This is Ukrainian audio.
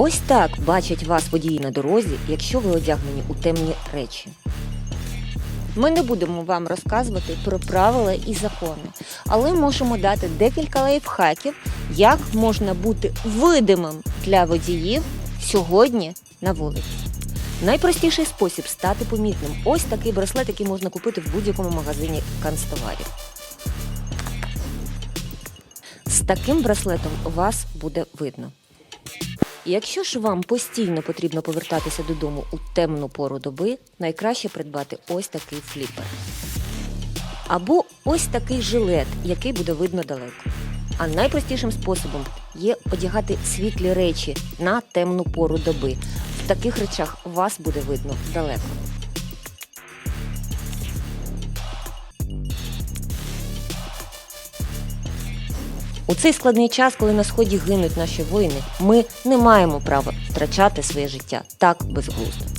Ось так бачать вас водії на дорозі, якщо ви одягнені у темні речі. Ми не будемо вам розказувати про правила і закони, але можемо дати декілька лайфхаків, як можна бути видимим для водіїв сьогодні на вулиці. Найпростіший спосіб стати помітним ось такий браслет, який можна купити в будь-якому магазині канцтоварів. З таким браслетом вас буде видно. Якщо ж вам постійно потрібно повертатися додому у темну пору доби, найкраще придбати ось такий фліпер. Або ось такий жилет, який буде видно далеко. А найпростішим способом є одягати світлі речі на темну пору доби. В таких речах вас буде видно далеко. У цей складний час, коли на сході гинуть наші воїни, ми не маємо права втрачати своє життя так безглуздо.